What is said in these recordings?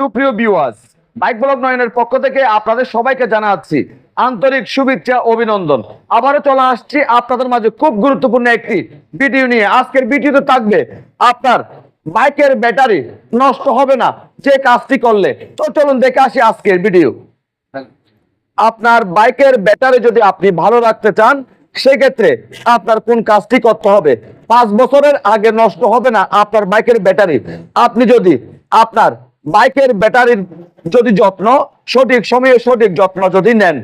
সুপ্রিয় viewers bike blog নয়নের পক্ষ থেকে আপনাদের সবাইকে জানাচ্ছি আন্তরিক শুভেচ্ছা, অভিনন্দন। আবারও চলে আসছি আপনাদের মাঝে খুব গুরুত্বপূর্ণ একটি ভিডিও নিয়ে। আজকের ভিডিওতে থাকবে আপনার বাইকের ব্যাটারি নষ্ট হবে না, যে কাজটি করলে। তো চলুন দেখে আসি আজকের ভিডিও আপনার বাইকের ব্যাটারি যদি আপনি ভালো রাখতে চান, সেক্ষেত্রে আপনার কোন কাজটি করতে হবে? পাঁচ বছরের আগে নষ্ট হবে না আপনার বাইকের ব্যাটারি। আপনি যদি আপনার বাইকের ব্যাটারির যদি যত্ন, সঠিক সময়ে সঠিক যত্ন যদি নেন,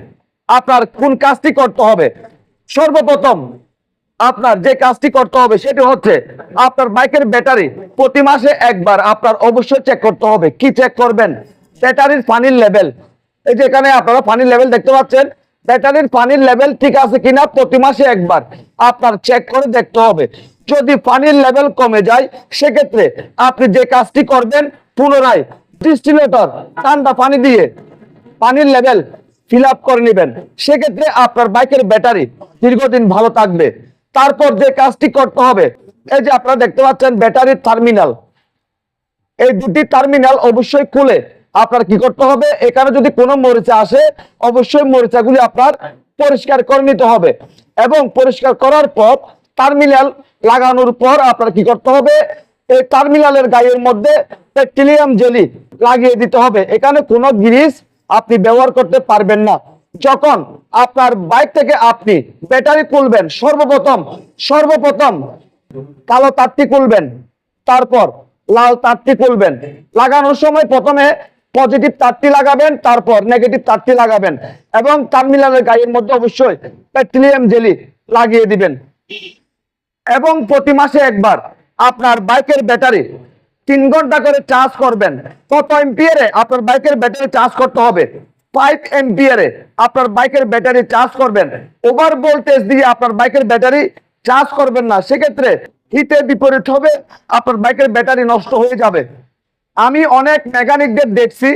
আপনার কোন কাজটি করতে হবে? সর্বপ্রথম আপনার যে কাজটি করতে হবে সেটি হচ্ছে আপনার বাইকের ব্যাটারি প্রতি মাসে একবার আপনার অবশ্যই চেক করতে হবে। কি চেক করবেন? ব্যাটারির পানির লেভেল এই যে এখানে আপনারা পানির লেভেল দেখতে পাচ্ছেন। ব্যাটারির পানির লেভেল ঠিক আছে কিনা প্রতি মাসে একবার আপনার চেক করে দেখতে হবে। যদি পানির লেভেল কমে যায়, সেক্ষেত্রে আপনি যে কাজটি করবেন পুনরায় ডিস্টিলেটর ঠান্ডা পানি দিয়ে পানির লেভেল ফিল আপ করে নেবেন। সেক্ষেত্রে আপনার বাইকের ব্যাটারি দীর্ঘদিন ভালো থাকবে। তারপর যে কাজটি করতে হবে, এই যে আপনারা দেখতে পাচ্ছেন ব্যাটারির টার্মিনাল এই দুটি টার্মিনাল অবশ্যই খুলে আপনার কি করতে হবে, এখানে যদি কোনো মরিচা আসে, অবশ্যই মরিচাগুলি আপনার পরিষ্কার করে নিতে হবে। এবং পরিষ্কার করার পর টার্মিনাল লাগানোর পর আপনার কি করতে হবে? এই টার্মিনালের গায়ের মধ্যে পেট্রোলিয়াম জেলি লাগিয়ে দিতে হবে। এখানে কোনো গ্রিস আপনি ব্যবহার করতে পারবেন না। যখন আপনার বাইক থেকে আপনি ব্যাটারি খুলবেন, সর্বপ্রথম সর্বপ্রথম কালো তারটি খুলবেন, তারপর লাল তারটি খুলবেন। লাগানোর সময় প্রথমে পজিটিভ তারটি লাগাবেন, তারপর নেগেটিভ তারটি লাগাবেন এবং টার্মিনালের গায়ের মধ্যে অবশ্যই পেট্রোলিয়াম জেলি লাগিয়ে দিবেন। এবং প্রতি মাসে একবার আপনার বাইকের ব্যাটারি তিন ঘণ্টা করে চার্জ করবেন। কত এম্পিয়ারে আপনার বাইকের ব্যাটারি চার্জ করতে হবে? ফাইভ এম্পিয়ারে আপনার বাইকের ব্যাটারি চার্জ করবেন। ওভার ভোল্টেজ দিয়ে আপনার বাইকের ব্যাটারি চার্জ করবেন না। সেক্ষেত্রে হিতে বিপরীত হবে, আপনার বাইকের ব্যাটারি নষ্ট হয়ে যাবে। আমি অনেক মেকানিকদের দেখছি,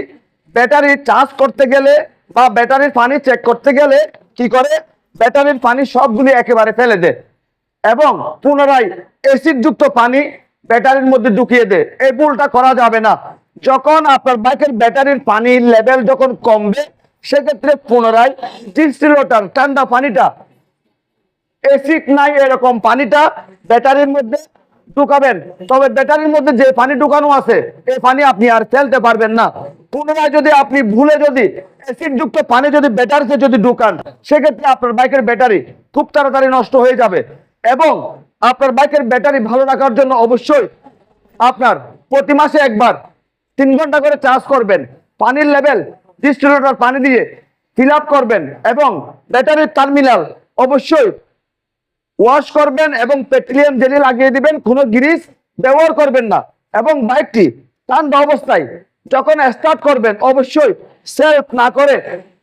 ব্যাটারি চার্জ করতে গেলে বা ব্যাটারির পানি চেক করতে গেলে কি করে? ব্যাটারির পানি সবগুলি একেবারে ফেলে দেয়। এবং পুনরায় এসিড যুক্ত পানি ব্যাটারির মধ্যে ঢুকিয়ে দেয় এই ভুলটা করা যাবে না। যখন আপনার বাইকের ব্যাটারির পানির লেভেল যখন কমবে, সেক্ষেত্রে পুনরায় ডিস্টিলেটর ঠান্ডা পানিটা এসিড নাই এরকম পানিটা ব্যাটারির মধ্যে ঢুকাবেন। তবে ব্যাটারির মধ্যে যে পানি ঢুকানো আছে, এই পানি আপনি আর ফেলতে পারবেন না। পুনরায় যদি আপনি ভুলে যদি অ্যাসিড যুক্ত পানি যদি ব্যাটারিতে যদি ঢুকান, সেক্ষেত্রে আপনার বাইকের ব্যাটারি খুব তাড়াতাড়ি নষ্ট হয়ে যাবে। এবং আপনার বাইকের ব্যাটারি ভালো রাখার জন্য অবশ্যই আপনার প্রতি মাসে একবার তিন ঘণ্টা করে চার্জ করবেন। পানির লেভেল ডিস্টিলেটর পানি দিয়ে ফিল করবেন এবং ব্যাটারির টার্মিনাল অবশ্যই ওয়াশ করবেন এবং পেট্রোলিয়াম জেলি লাগিয়ে দিবেন। কোনো গ্রিস ব্যবহার করবেন না এবং বাইকটি ঠান্ডা অবস্থায় যখন স্টার্ট করবেন, অবশ্যই সেলফ না করে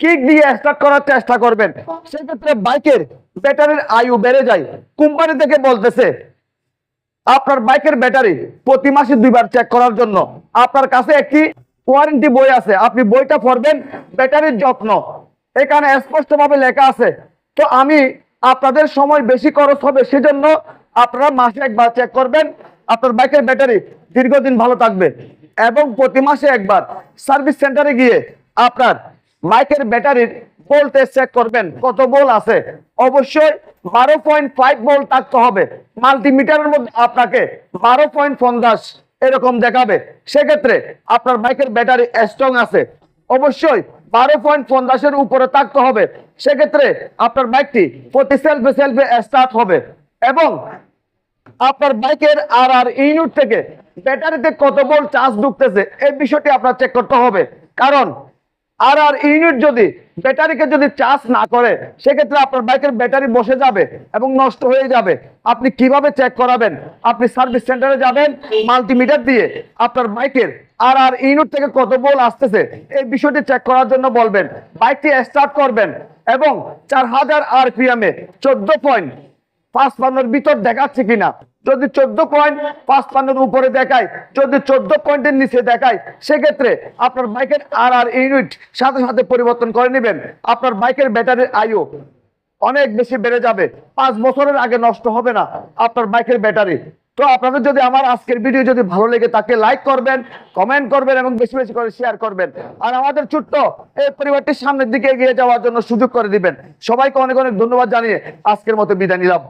কিক দিয়ে স্টার্ট করার চেষ্টা করবেন। সেক্ষেত্রে বাইকের ব্যাটারির আয়ু বেড়ে যায়। কোম্পানি থেকে বলতেছে, আপনার বাইকের ব্যাটারি প্রতি মাসে দুইবার চেক করার জন্য। আপনার কাছে একটি ওয়ারেন্টি বই আছে, আপনি বইটা পড়বেন ব্যাটারির যত্ন। এখানে স্পষ্টভাবে লেখা আছে, তো আমি আপনাদের সময় বেশি খরচ হবে, সেজন্য আপনারা মাসে একবার চেক করবেন। আপনার বাইকের ব্যাটারি দীর্ঘদিন ভালো থাকবে। এবং প্রতি মাসে একবার সার্ভিস সেন্টারে গিয়ে আপনার বাইকের ব্যাটারির ভোল্টেজ চেক করবেন, কত বোল আছে। অবশ্যই বারো পয়েন্ট ফাইভ ভোল্ট থাকতে হবে। মাল্টিমিটারের মধ্যে আপনাকে বারো পয়েন্ট পঞ্চাশ এরকম দেখাবে। সেক্ষেত্রে আপনার বাইকের ব্যাটারি স্ট্রং আছে। অবশ্যই বারো পয়েন্ট পঞ্চাশের উপরে থাকতে হবে। সেক্ষেত্রে আপনার বাইকটি প্রতি সেলফে সেলফে স্টার্ট হবে। এবং আপনার বাইকের আর আর ইউনিট থেকে ব্যাটারিতে কত বল চার্জ ঢুকতেছে, এই বিষয়টি আপনার চেক করতে হবে। কারণ আর আর ইউনিট যদি ব্যাটারিকে যদি চার্জ না করে, সেক্ষেত্রে আপনার বাইকের ব্যাটারি বসে যাবে এবং নষ্ট হয়ে যাবে। আপনি কীভাবে চেক করাবেন? আপনি সার্ভিস সেন্টারে যাবেন মাল্টিমিটার দিয়ে আপনার বাইকের আর আর ইউনিট থেকে কত বল আসতেছে, এই বিষয়টি চেক করার জন্য বলবেন। বাইকটি স্টার্ট করবেন এবং চার হাজার আরপিএম এ চোদ্দ পয়েন্ট পাঁচ পান্নর ভিতর দেখাচ্ছে কিনা? যদি চোদ্দ পয়েন্ট পাঁচ পান্নর উপরে দেখায়, যদি চোদ্দ পয়েন্টের নিচে দেখায়, সেক্ষেত্রে আপনার বাইকের আর আর ইউনিট সাথে সাথে পরিবর্তন করে নেবেন। আপনার বাইকের ব্যাটারির আয়ু অনেক বেশি বেড়ে যাবে। পাঁচ বছরের আগে নষ্ট হবে না আপনার বাইকের ব্যাটারি। তো আপনাদের যদি আমার আজকের ভিডিও যদি ভালো লেগে থাকে লাইক করবেন কমেন্ট করবেন এবং বেশি বেশি করে শেয়ার করবেন। আর আমাদের ছোট্ট এই পরিবারটির সামনের দিকে এগিয়ে যাওয়ার জন্য সুযোগ করে দিবেন। সবাইকে অনেক অনেক ধন্যবাদ জানিয়ে আজকের মতো বিদায় নিলাম।